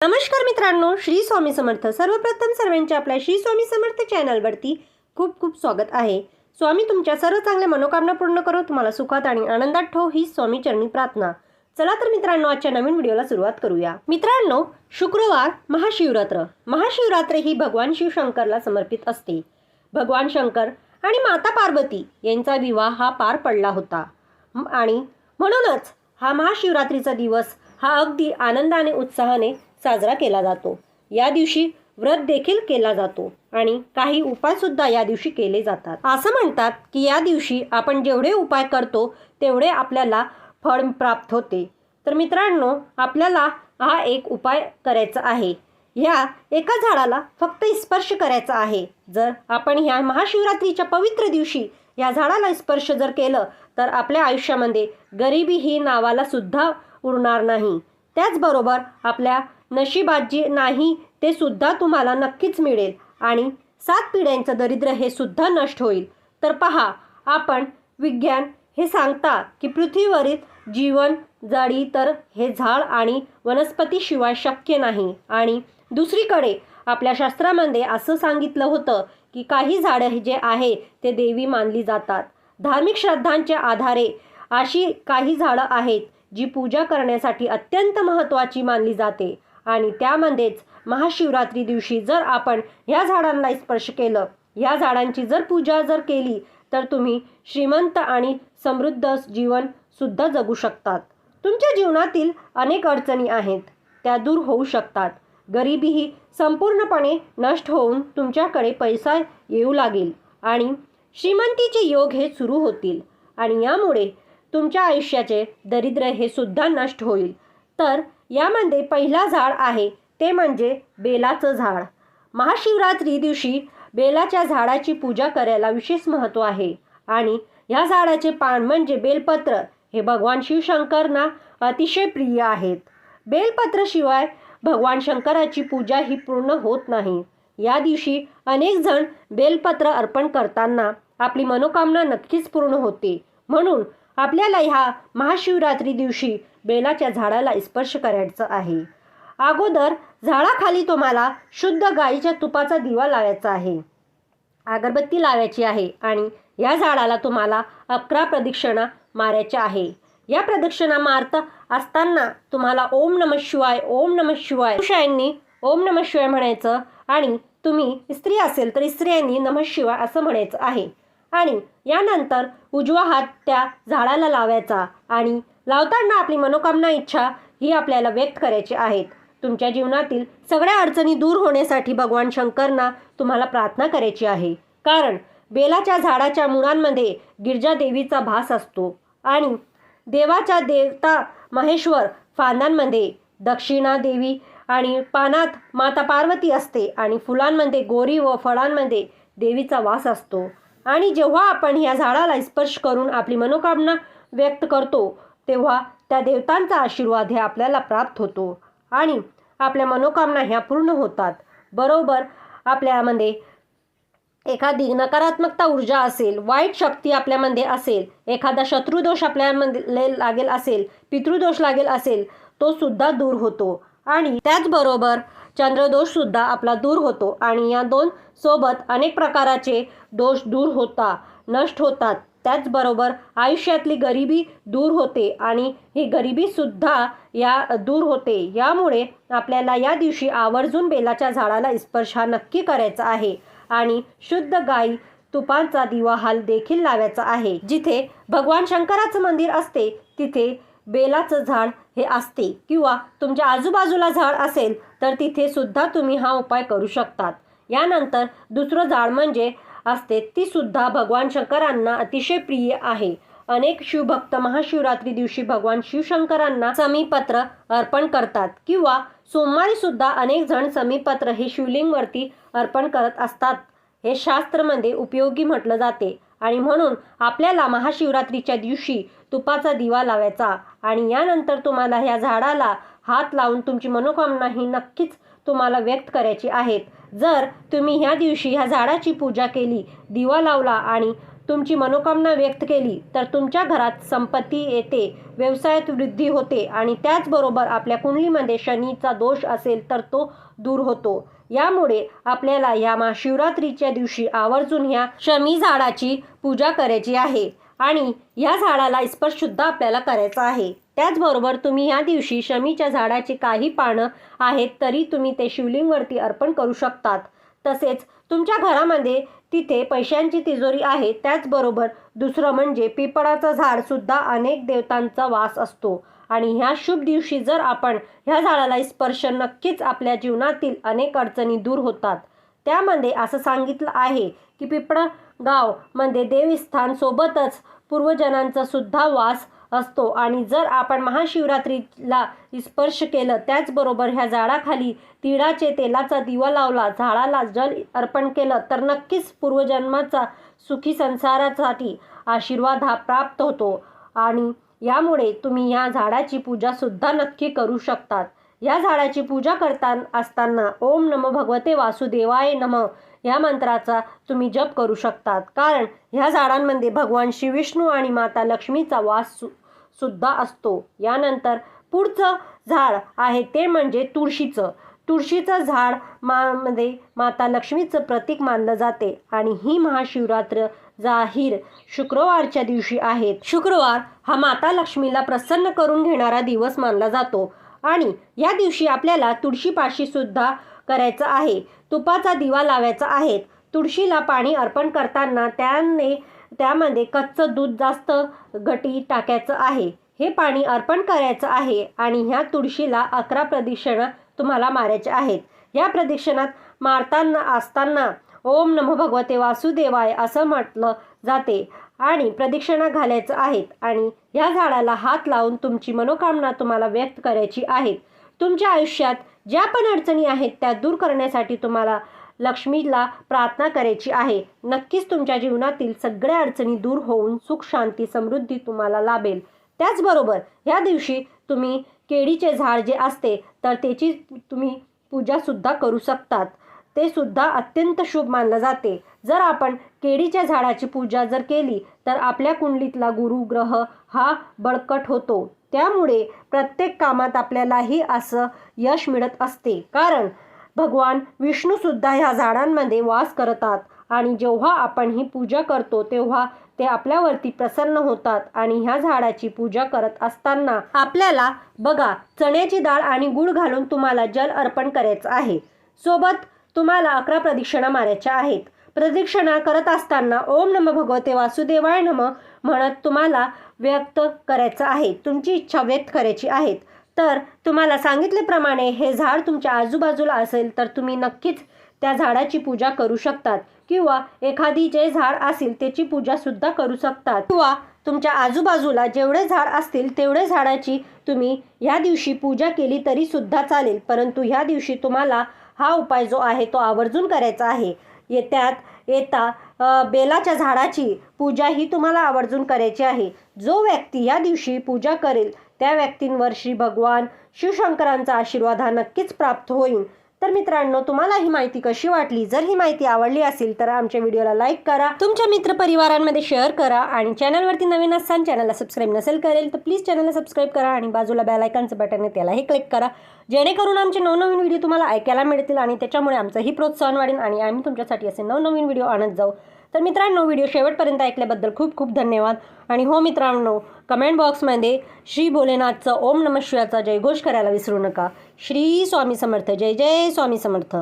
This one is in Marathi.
नमस्कार मित्रांनो श्री स्वामी समर्थ. सर्वप्रथम सर्वांचे आपल्या श्री स्वामी समर्थ चॅनलवरती खूप खूप स्वागत आहे. स्वामी तुमच्या सर्व चांगल्या मनोकामना पूर्ण करो तुम्हाला सुखात आणि आनंदात ठेव ही स्वामी चरणी प्रार्थना. चला तर मित्रांनो आजच्या नवीन व्हिडिओला सुरुवात करूया. मित्रांनो शुक्रवार महाशिवरात्र. महाशिवरात्र ही भगवान शिवशंकरला समर्पित असते. भगवान शंकर आणि माता पार्वती यांचा विवाह हा पार पडला होता. आणि म्हणूनच हा महाशिवरात्रीचा दिवस हा अगदी आनंदाने उत्साहाने साजरा केला जातो. या दिवशी व्रत देखील केला जातो आणि काही उपाय सुद्धा या दिवशी केले जातात. असं म्हणतात की या दिवशी आपण जेवढे उपाय करतो तेवढे आपल्याला फळ प्राप्त होते. तर मित्रांनो आपल्याला हा एक उपाय करायचा आहे. ह्या एका झाडाला फक्त स्पर्श करायचा आहे. जर आपण ह्या महाशिवरात्रीच्या पवित्र दिवशी या झाडाला स्पर्श जर केलं तर आपल्या आयुष्यामध्ये गरिबी ही नावाला सुद्धा उरणार नाही. त्याचबरोबर आपल्या नशिबात जे नाही ते सुद्धा तुम्हाला नक्कीच मिळेल. आणि सात पिढ्यांचं दरिद्र हे सुद्धा नष्ट होईल. तर पहा आपण विज्ञान हे सांगता की पृथ्वीवरील जीवन जाडी तर हे झाड आणि वनस्पतीशिवाय शक्य नाही. आणि दुसरीकडे आपल्या शास्त्रामध्ये असं सांगितलं होतं की काही झाडं जे आहे ते देवी मानली जातात. धार्मिक श्रद्धांच्या आधारे अशी काही झाडं आहेत जी पूजा करण्यासाठी अत्यंत महत्त्वाची मानली जाते. आणि त्यामध्येच महाशिवरात्री दिवशी जर आपण ह्या झाडांना स्पर्श केलं ह्या झाडांची जर पूजा जर केली तर तुम्ही श्रीमंत आणि समृद्ध जीवन सुद्धा जगू शकतात. तुमच्या जीवनातील अनेक अडचणी आहेत त्या दूर होऊ शकतात. गरिबी ही संपूर्णपणे नष्ट होऊन तुमच्याकडे पैसा येऊ लागेल आणि श्रीमंतीचे योग हे सुरू होतील आणि यामुळे तुमच्या आयुष्याचे दरिद्र हे सुद्धा नष्ट होईल. तर यामध्ये पहिला झाड आहे ते म्हणजे बेलाचं झाड. महाशिवरात्री दिवशी बेलाच्या झाडाची पूजा करायला विशेष महत्त्व आहे आणि या झाडाचे पान म्हणजे बेलपत्र हे भगवान शिवशंकरना अतिशय प्रिय आहेत. बेलपत्राशिवाय भगवान शंकराची पूजा ही पूर्ण होत नाही. या दिवशी अनेक जण बेलपत्र अर्पण करताना आपली मनोकामना नक्कीच पूर्ण होते. म्हणून आपल्याला ह्या महाशिवरात्री दिवशी बेलाच्या झाडाला स्पर्श करायचं आहे. अगोदर झाडाखाली तुम्हाला शुद्ध गाईच्या तुपाचा दिवा लावायचा आहे. अगरबत्ती लावायची आहे आणि या झाडाला तुम्हाला अकरा प्रदक्षिणा मारायच्या आहे. या प्रदक्षिणा मारत असताना तुम्हाला ओम नम शिवाय ओम नम शिवाय पुरुषांनी ओम नम शिवाय म्हणायचं आणि तुम्ही स्त्री असेल तर स्त्रियांनी नम शिवाय असं म्हणायचं आहे. आणि यानंतर उजवा हात त्या झाडाला लावायचा आणि लावताना आपली मनोकामना इच्छा ही आपल्याला व्यक्त करायची आहेत. तुमच्या जीवनातील सगळ्या अडचणी दूर होण्यासाठी भगवान शंकरना तुम्हाला प्रार्थना करायची आहे. कारण बेलाच्या झाडाच्या मुळांमध्ये गिरजा देवीचा भास असतो आणि देवाच्या देवता महेश्वर फांदांमध्ये दक्षिणा देवी आणि पानात माता पार्वती असते आणि फुलांमध्ये गोरी व फळांमध्ये देवीचा वास असतो. आणि जेव्हा आपण ह्या झाडाला स्पर्श करून आपली मनोकामना व्यक्त करतो तेव्हा त्या देवतांचा आशीर्वाद हे आपल्याला प्राप्त होतो. आणि आपल्या मनोकामना ह्या पूर्ण होतात. बरोबर आपल्यामध्ये एखादी नकारात्मकता ऊर्जा असेल वाईट शक्ती आपल्यामध्ये असेल एखादा शत्रुदोष आपल्यामध्ये लागेल असेल पितृदोष लागेल असेल तो सुद्धा दूर होतो. आणि त्याचबरोबर चंद्रदोष सुद्धा आपला दूर होतो. आणि या दोन सोबत अनेक प्रकाराचे दोष दूर होता नष्ट होतात. त्याचबरोबर आयुष्यातली गरिबी दूर होते आणि ही गरिबीसुद्धा या दूर होते. यामुळे आपल्याला या दिवशी आवर्जून बेलाच्या झाडाला स्पर्श हा नक्की करायचा आहे आणि शुद्ध गाई तुपांचा दिवा हाल देखील लावायचा आहे. जिथे भगवान शंकराचं मंदिर असते तिथे बेलाचं झाड हे असते किंवा तुमच्या आजूबाजूला झाड असेल तर तिथे सुद्धा तुम्ही हा उपाय करू शकतात. यानंतर दुसरं झाड म्हणजे असते ती सुद्धा भगवान शंकरांना अतिशय प्रिय आहे. अनेक शिवभक्त महाशिवरात्री दिवशी भगवान शिवशंकरांना समीपत्र अर्पण करतात किंवा सोमवारी सुद्धा अनेक जण समीपत्र हे शिवलिंगवरती अर्पण करत असतात. हे शास्त्रमध्ये उपयोगी म्हटलं जाते आणि म्हणून आपल्याला महाशिवरात्रीच्या दिवशी तुपाचा दिवा लावायचा आणि यानंतर तुम्हाला ह्या झाडाला हात लावून तुमची मनोकामना ही नक्कीच तुम्हाला व्यक्त करायची आहेत. जर तुम्ही ह्या दिवशी ह्या झाडाची पूजा केली दिवा लावला आणि तुमची मनोकामना व्यक्त केली तर तुमच्या घरात संपत्ती येते व्यवसायात वृद्धी होते आणि त्याचबरोबर आपल्या कुंडलीमध्ये शनीचा दोष असेल तर तो दूर होतो. यामुळे आपल्याला या महाशिवरात्रीच्या दिवशी आवर्जून ह्या शमी झाडाची पूजा करायची आहे आणि या झाडाला स्पर्शसुद्धा आपल्याला करायचा आहे. त्याचबरोबर तुम्ही ह्या दिवशी शमीच्या झाडाची काही पानं आहेत तरी तुम्ही ते शिवलिंगवरती अर्पण करू शकतात. तसेच तुमच्या घरामध्ये तिथे पैशांची तिजोरी आहे. त्याचबरोबर दुसरं म्हणजे पिपळाचं झाड सुद्धा अनेक देवतांचा वास असतो. आणि ह्या शुभ दिवशी जर आपण ह्या झाडाला स्पर्श नक्कीच आपल्या जीवनातील अनेक अडचणी दूर होतात. त्यामध्ये असं सांगितलं आहे की पिपळा गावमध्ये देवस्थान सोबतच पूर्वजनांचा सुद्धा वास असतो. आणि जर आपण महाशिवरात्रीला स्पर्श केलं त्याचबरोबर ह्या झाडाखाली तिळाचे तेलाचा दिवा लावला झाडाला जल अर्पण केलं तर नक्कीच पूर्वजन्माचा सुखी संसारासाठी आशीर्वाद हा प्राप्त होतो. आणि यामुळे तुम्ही या झाडाची पूजासुद्धा नक्की करू शकतात. या झाडाची पूजा करता असताना ओम नम भगवते वासुदेवाय नम. या मंत्राचा तुम्ही जप करू शकतात. कारण ह्या झाडांमध्ये भगवान श्री विष्णू आणि माता लक्ष्मीचा वास सु सुद्धा असतो. यानंतर पुढचं झाड आहे ते म्हणजे तुळशीचं. तुळशीचं झाड मा मध्ये माता लक्ष्मीचं प्रतीक मानलं जाते आणि ही महाशिवरात्र जाहीर शुक्रवारच्या दिवशी आहेत शुक्रवार हा माता लक्ष्मीला प्रसन्न करून घेणारा दिवस मानला जातो. आणि या दिवशी आपल्याला तुळशीपाशी सुद्धा करायचं आहे. तुपाचा दिवा लावायचा आहे. तुळशीला पाणी अर्पण करताना त्याने त्यामध्ये कच्चं दूध जास्त घटी टाकायचं आहे. हे पाणी अर्पण करायचं आहे आणि ह्या तुळशीला अकरा प्रदक्षिणा तुम्हाला मारायच्या आहेत. या प्रदक्षिणात मारताना असताना ओम नमो भगवते वासुदेवाय असं म्हटलं जाते आणि प्रदक्षिणा घालायचं आहेत आणि या झाडाला हात लावून तुमची मनोकामना तुम्हाला व्यक्त करायची आहेत. तुमच्या आयुष्यात ज्या पण अडचणी आहेत त्या दूर करण्यासाठी तुम्हाला लक्ष्मीला प्रार्थना करायची आहे. नक्कीच तुमच्या जीवनातील सगळ्या अडचणी दूर होऊन सुख शांती समृद्धी तुम्हाला लाभेल. त्याचबरोबर ह्या दिवशी तुम्ही केळीचे झाड जे असते तर त्याची तुम्ही पूजासुद्धा करू शकतात. ते सुद्धा अत्यंत शुभ मानलं जाते. जर आपण केळीच्या झाडाची पूजा जर केली तर आपल्या कुंडलीतला गुरुग्रह हा बळकट होतो. त्यामुळे प्रत्येक कामात आपल्यालाही असं यश मिळत असते. कारण भगवान विष्णूसुद्धा ह्या झाडांमध्ये वास करतात आणि जेव्हा आपण ही पूजा करतो तेव्हा ते आपल्यावरती प्रसन्न होतात आणि ह्या झाडाची पूजा करत असताना आपल्याला बघा चण्याची डाळ आणि गुळ घालून तुम्हाला जल अर्पण करायचं आहे. सोबत तुम्हाला अकरा प्रदक्षिणा मारायच्या आहेत. प्रदक्षिणा करत असताना ओम नम भगवते वासुदेवाय नम म्हणत तुम्हाला व्यक्त करायचं आहे. तुमची इच्छा व्यक्त करायची आहेत तर तुम्हाला सांगितल्याप्रमाणे हे झाड तुमच्या आजूबाजूला असेल तर तुम्ही नक्कीच त्या झाडाची पूजा करू शकतात. किंवा एखादी जे झाड असेल त्याची पूजा सुद्धा करू शकतात. किंवा तुमच्या आजूबाजूला जेवढे झाड असतील तेवढे झाडाची तुम्ही ह्या दिवशी पूजा केली तरी सुद्धा चालेल. परंतु ह्या दिवशी तुम्हाला हा उपाय जो आहे तो आवर्जून करायचा आहे. येत्यात येता बेलाच्या झाडाची पूजा ही तुम्हाला आवर्जून करायची आहे. जो व्यक्ती या दिवशी पूजा करेल त्या व्यक्तींवर श्री भगवान शिवशंकरांचा आशीर्वाद हा नक्कीच प्राप्त होईल. तर मित्रांनो तुम्हाला ही माहिती कशी वाटली? जर ही माहिती आवडली असेल तर आमच्या व्हिडिओला लाईक करा तुमच्या मित्रपरिवारांमध्ये शेअर करा आणि चॅनलवरती नवीन असाल चॅनलला सबस्क्राईब नसेल करेल तर प्लीज चॅनलला सबस्क्राईब करा आणि बाजूला बेल बटन आहे त्यालाही क्लिक करा. जेणेकरून आमचे नवनवीन व्हिडिओ तुम्हाला ऐकायला मिळतील आणि त्याच्यामुळे आमचंही प्रोत्साहन वाढेल आणि आम्ही तुमच्यासाठी असे नवनवीन व्हिडिओ आणत जाऊ. तर मित्रांनो व्हिडिओ शेवटपर्यंत ऐकल्याबद्दल खूप खूप धन्यवाद. आणि हो मित्रांनो कमेंट बॉक्समध्ये श्री भोलेनाथचं ओम नम शिवाचा जयघोष करायला विसरू नका. श्री स्वामी समर्थ. जय जय स्वामी समर्थ.